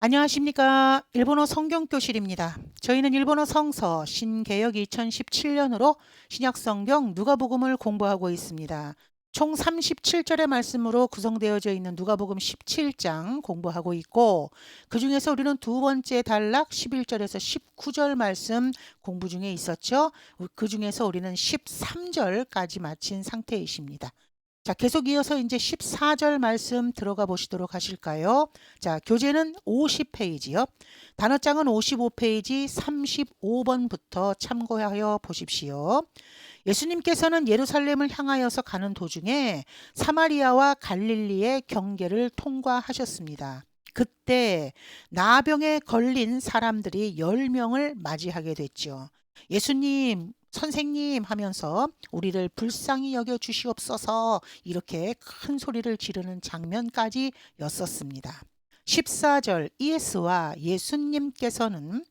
안녕하십니까. 일본어 성경교실입니다. 저희는 일본어 성서 신개역 2017년으로 신약성경 누가복음을 공부하고 있습니다. 총 37절의 말씀으로 구성되어져 있는 누가복음 17장 공부하고 있고 그 중에서 우리는 두 번째 단락 11절에서 19절 말씀 공부 중에 있었죠. 그 중에서 우리는 13절까지 마친 상태이십니다. 자, 계속 이어서 이제 14절 말씀 들어가 보시도록 하실까요? 자, 교재는 50페이지요. 단어장은 55페이지 35번부터 참고하여 보십시오. 예수님께서는 예루살렘을 향하여서 가는 도중에 사마리아와 갈릴리의 경계를 통과하셨습니다. 그때 나병에 걸린 사람들이 10명을 맞이하게 됐죠. 예수님, 선생님 하면서 우리를 불쌍히 여겨 주시옵소서 이렇게 큰 소리를 지르는 장면까지 였었습니다. 14절 이에스와 예수님께서는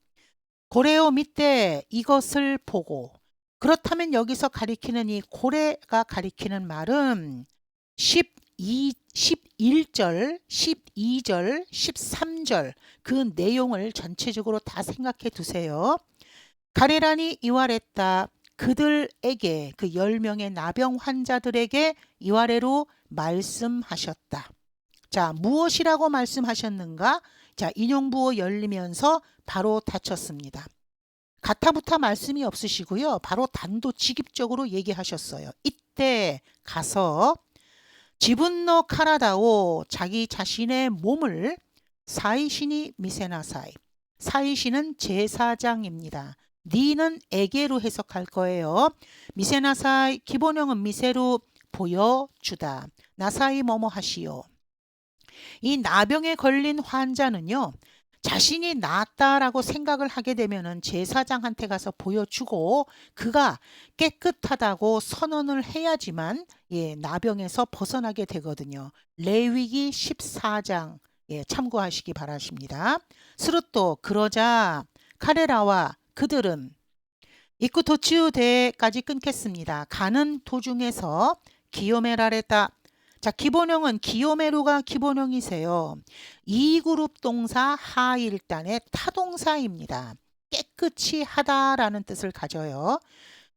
고레오 밑에 이것을 보고 그렇다면 여기서 가리키는 이 고레가 가리키는 말은 12 11절, 12절, 13절 그 내용을 전체적으로 다 생각해 두세요. 가레란이 이활했다. 그들에게 그 10명의 나병 환자들에게 이활해로 말씀하셨다. 자, 무엇이라고 말씀하셨는가? 자, 인용부호 열리면서 바로 닫혔습니다. 가타부타 말씀이 없으시고요. 바로 단도직입적으로 얘기하셨어요. 이때 가서 지분노 카라다오 자기 자신의 몸을 사이신이 미세나사이 사이신은 제사장입니다. 니는 에게로 해석할 거예요. 미세나사이 기본형은 미세로 보여주다. 나사이 뭐뭐 하시오. 이 나병에 걸린 환자는요. 자신이 낫다라고 생각을 하게 되면은 제사장한테 가서 보여주고 그가 깨끗하다고 선언을 해야지만 예, 나병에서 벗어나게 되거든요. 레위기 14장 예, 참고하시기 바라십니다. 스루또 그러자 카레라와 그들은 입구 도치우 대까지 끊겠습니다. 가는 도중에서 기요메라레다. 자, 기본형은 기요메루가 기본형이세요. 이 그룹 동사 하일단의 타동사입니다. 깨끗이 하다라는 뜻을 가져요.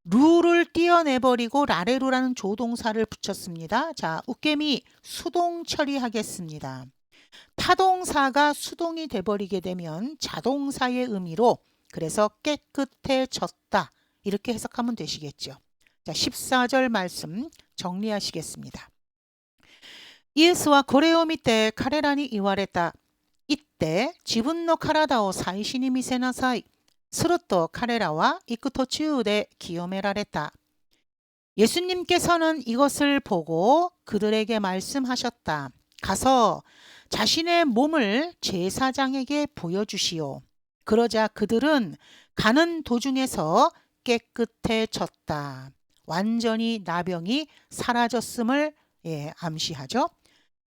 루를 띄어내버리고 라레루라는 조동사를 붙였습니다. 자, 웃개미 수동 처리하겠습니다. 타동사가 수동이 돼버리게 되면 자동사의 의미로 그래서 깨끗해졌다. 이렇게 해석하면 되시겠죠. 자, 14절 말씀 정리하시겠습니다. 이에스와 고레오 밑에 카레란이 이와레다. 이때 지분노 카라다오 사이시니 미세나사이 스루토 카레라와 이쿠토치우데 기요메라레다. 예수님께서는 이것을 보고 그들에게 말씀하셨다. 가서 자신의 몸을 제사장에게 보여주시오. 그러자 그들은 가는 도중에서 깨끗해졌다. 완전히 나병이 사라졌음을 예, 암시하죠.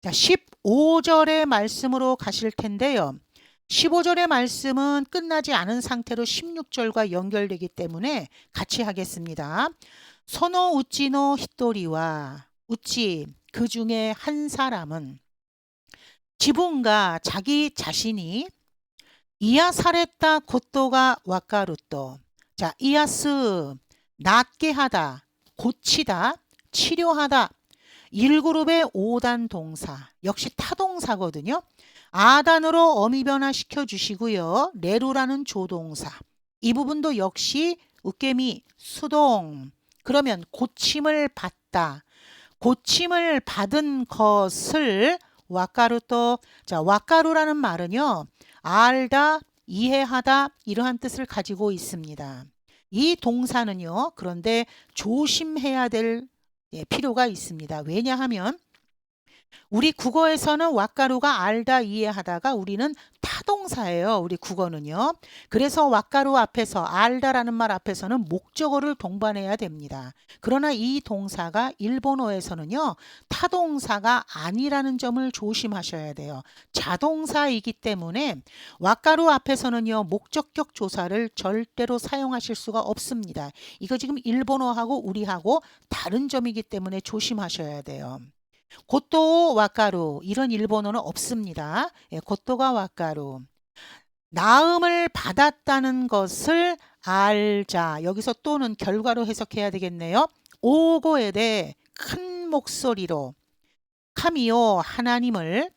자, 15절의 말씀으로 가실 텐데요. 15절의 말씀은 끝나지 않은 상태로 16절과 연결되기 때문에 같이 하겠습니다. 소노 우찌노 히토리와 우찌 그 중에 한 사람은 지붕과 자기 자신이 이야 사레타 고토가 와카루토. 자, 이야스 낫게 하다, 고치다, 치료하다. 1그룹의 5단 동사. 역시 타동사거든요. 아단으로 어미 변화시켜 주시고요. 레루라는 조동사. 이 부분도 역시 웃개미 수동. 그러면 고침을 받다. 고침을 받은 것을 와카루토. 자, 와카루라는 말은요. 알다, 이해하다 이러한 뜻을 가지고 있습니다. 이 동사는요. 그런데 조심해야 될 예, 필요가 있습니다. 왜냐하면 우리 국어에서는 왁가루가 알다 이해하다가 우리는 타동사예요. 우리 국어는요. 그래서 왁가루 앞에서 알다라는 말 앞에서는 목적어를 동반해야 됩니다. 그러나 이 동사가 일본어에서는요. 타동사가 아니라는 점을 조심하셔야 돼요. 자동사이기 때문에 왁가루 앞에서는요. 목적격 조사를 절대로 사용하실 수가 없습니다. 이거 지금 일본어하고 우리하고 다른 점이기 때문에 조심하셔야 돼요. 고토 와까루 이런 일본어는 없습니다. 예, 고토가 와까루. 나음을 받았다는 것을 알자. 여기서 또는 결과로 해석해야 되겠네요. 오고에 대해 큰 목소리로 카미요 하나님을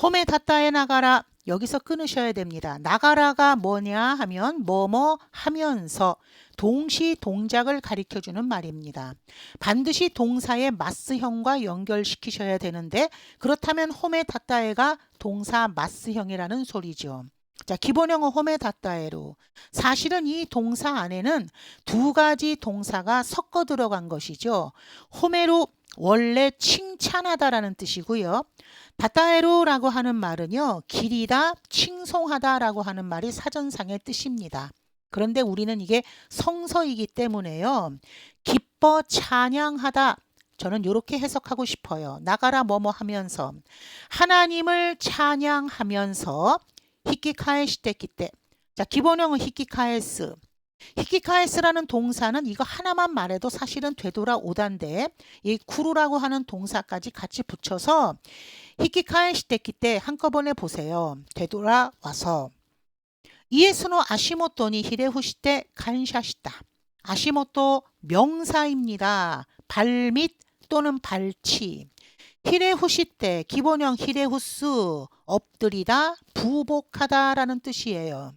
홈에 닫다에 나가라 여기서 끊으셔야 됩니다. 나가라가 뭐냐 하면 뭐뭐 하면서 동시 동작을 가리켜 주는 말입니다. 반드시 동사의 마스형과 연결시키셔야 되는데 그렇다면 홈에 닫다에가 동사 마스형이라는 소리죠. 자, 기본형은 홈에 닫다에로. 사실은 이 동사 안에는 두 가지 동사가 섞어 들어간 것이죠. 홈에로 원래 칭찬하다라는 뜻이고요. 다따에로라고 하는 말은요. 길이다, 칭송하다라고 하는 말이 사전상의 뜻입니다. 그런데 우리는 이게 성서이기 때문에요. 기뻐 찬양하다. 저는 이렇게 해석하고 싶어요. 나가라 뭐뭐 하면서 하나님을 찬양하면서 때. 자, 기본형은 히키카에스. 히키카에스라는 동사는 이거 하나만 말해도 사실은 되돌아오단데 이 쿠루라고 하는 동사까지 같이 붙여서 히키카에시테키 때 한꺼번에 보세요. 되돌아와서 이에스노 아시모토니 히레후시테 간샤시다. 아시모토 명사입니다. 발밑 또는 발치. 히레후시테 기본형 히레후스 엎드리다 부복하다라는 뜻이에요.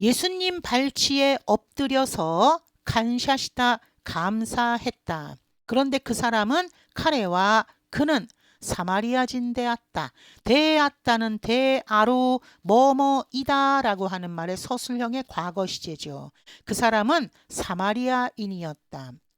예수님 발치에 엎드려서 간샤시다 감사했다. 그런데 그 사람은 카레와 그는 사마리아진 데았다. 데았다는 데아로 뭐뭐이다라고 하는 말의 서술형의 과거 시제죠. 그 사람은 사마리아인이었다.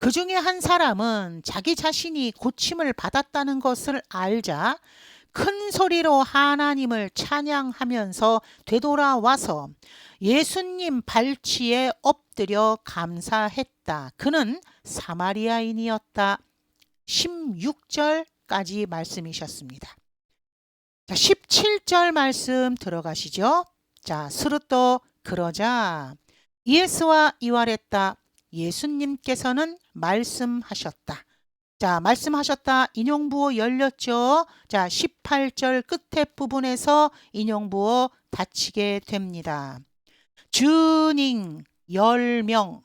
그 중에 한 사람은 자기 자신이 고침을 받았다는 것을 알자 큰 소리로 하나님을 찬양하면서 되돌아와서 예수님 발치에 엎드려 감사했다. 그는 사마리아인이었다. 16절까지 말씀이셨습니다. 자, 17절 말씀 들어가시죠. 자, 스루또 그러자 예수와 이와랬다. 예수님께서는 말씀하셨다. 자, 말씀하셨다. 인용부호 열렸죠. 자, 18절 끝에 부분에서 인용부호 닫히게 됩니다. 주닝 10명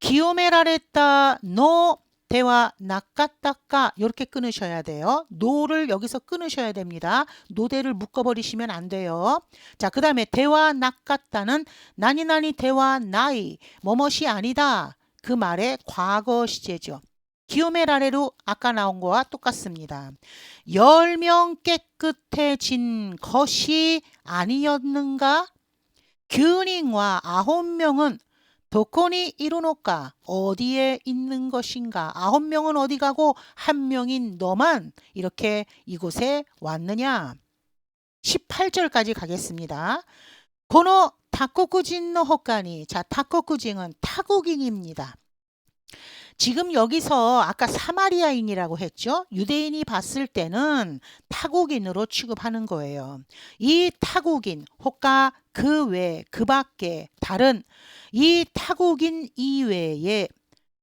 기오메라레타 노 대화 낚았다까 이렇게 끊으셔야 돼요. 노를 여기서 끊으셔야 됩니다. 노대를 묶어버리시면 안 돼요. 자, 그 다음에 대화 낚았다는 나니나니 대화 나이 뭐뭇이 아니다. 그 말의 과거 시제죠. 기오메라레로 아까 나온 거와 똑같습니다. 열 명 깨끗해진 것이 아니었는가? 규닝과 아홉 명은 도코니 이루노까 어디에 있는 것인가? 아홉 명은 어디 가고 한 명인 너만 이렇게 이곳에 왔느냐? 18절까지 가겠습니다. 고노 타코쿠진 노 호카니 자 타코쿠진은 타국인입니다. 지금 여기서 아까 사마리아인이라고 했죠. 유대인이 봤을 때는 타국인으로 취급하는 거예요. 이 타국인 혹가 그 외, 그 밖에 다른 이 타국인 이외에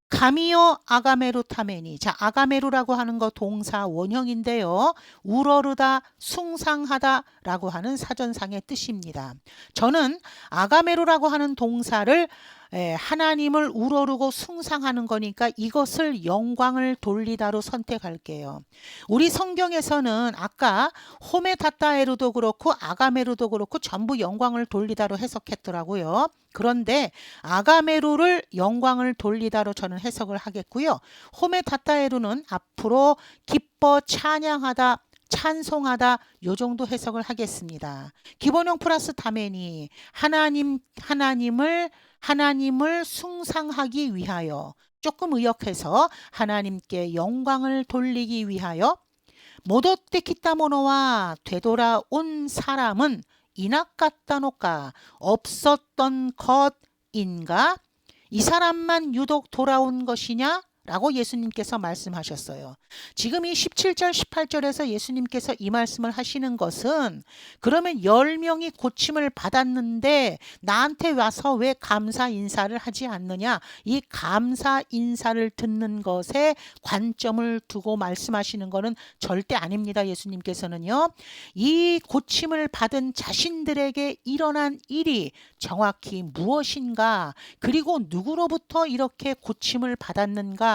가미오 아가메루 타메니. 자, 아가메루라고 하는 거 동사 원형인데요. 우러르다, 숭상하다라고 하는 사전상의 뜻입니다. 저는 아가메루라고 하는 동사를 하나님을 우러르고 숭상하는 거니까 이것을 영광을 돌리다로 선택할게요. 우리 성경에서는 아까 호메다타에루도 그렇고 아가메루도 그렇고 전부 영광을 돌리다로 해석했더라고요. 그런데 아가메루를 영광을 돌리다로 저는 해석을 하겠고요. 호메다타에루는 앞으로 기뻐 찬양하다 찬송하다 요 정도 해석을 하겠습니다. 기본형 플러스 다메니 하나님 하나님을 하나님을 숭상하기 위하여 조금 의역해서 하나님께 영광을 돌리기 위하여 모도때 키타모노와 되돌아온 사람은 이나갔다노까 없었던 것인가? 이 사람만 유독 돌아온 것이냐? 라고 예수님께서 말씀하셨어요. 지금 이 17절, 18절에서 예수님께서 이 말씀을 하시는 것은 그러면 10명이 고침을 받았는데 나한테 와서 왜 감사 인사를 하지 않느냐? 이 감사 인사를 듣는 것에 관점을 두고 말씀하시는 것은 절대 아닙니다. 예수님께서는요. 이 고침을 받은 자신들에게 일어난 일이 정확히 무엇인가? 그리고 누구로부터 이렇게 고침을 받았는가?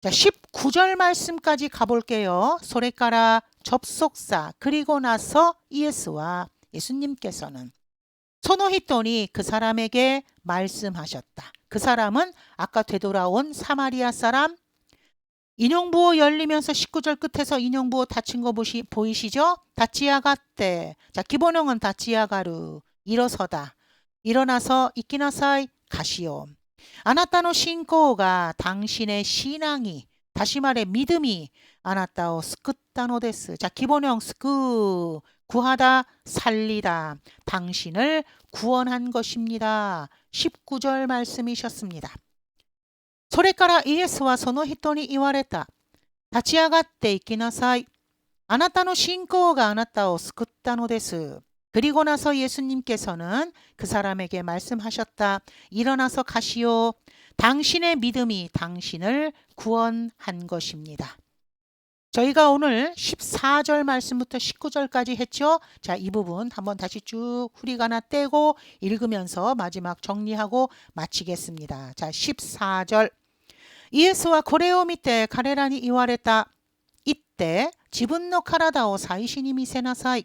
자, 19절 말씀까지 가볼게요. 소래가라 접속사 그리고 나서 이에스와 예수님께서는 소노히토니 그 사람에게 말씀하셨다. 그 사람은 아까 되돌아온 사마리아 사람 인용부호 열리면서 19절 끝에서 인용부호 닫힌 거 보시, 보이시죠? 다치야가때. 자, 기본형은 다치야가루. 일어서다. 일어나서 이끼나사이 가시오. 아나타노 신고가 당신의 신앙이 다시 말해 믿음이 아나타오 스쿠타노 데스. 자, 기본형 스쿠 구하다 살리다 당신을 구원한 것입니다. 19절 말씀이셨습니다. それからイエスはその人に言われた。立ち上がって行きなさい。あなたの信仰があなたを救ったのです。 그리고 나서 예수님께서는 그 사람에게 말씀하셨다. 일어나서 가시오. 당신의 믿음이 당신을 구원한 것입니다. 저희가 오늘 14절 말씀부터 19절까지 했죠. 자, 이 부분 한번 다시 쭉 후리가 나 떼고 읽으면서 마지막 정리하고 마치겠습니다. 자, 14절. 이에스와 고레오 밑에 가레라니 이와레다. 이때 미세나사이.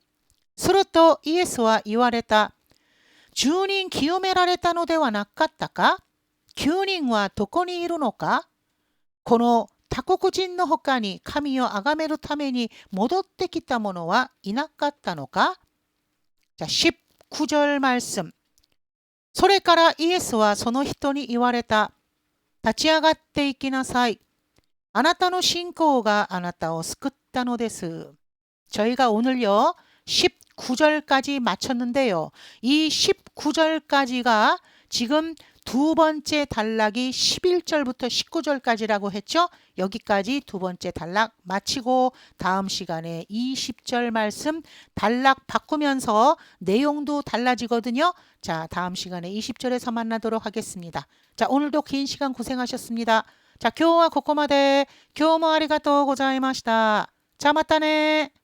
するとイエスは言われた。10人清められたのではなかったか ?9 人はどこにいるのかこの他国人の他に神を崇めるために戻ってきた者はいなかったのか 자, 19절 말씀. それからイエスはその人に言われた。立ち上がっていきなさい。あなたの信仰があなたを救ったのです。 저희가 오늘요. 19절까지 마쳤는데요. 이 19절까지가 지금 두 번째 단락이 11절부터 19절까지라고 했죠. 여기까지 두 번째 단락 마치고 다음 시간에 20절 말씀 단락 바꾸면서 내용도 달라지거든요. 자, 다음 시간에 20절에서 만나도록 하겠습니다. 자, 오늘도 긴 시간 고생하셨습니다. 자, 교와 고코마데 교모 아리가또 고자이마시다. 자, 맞다네.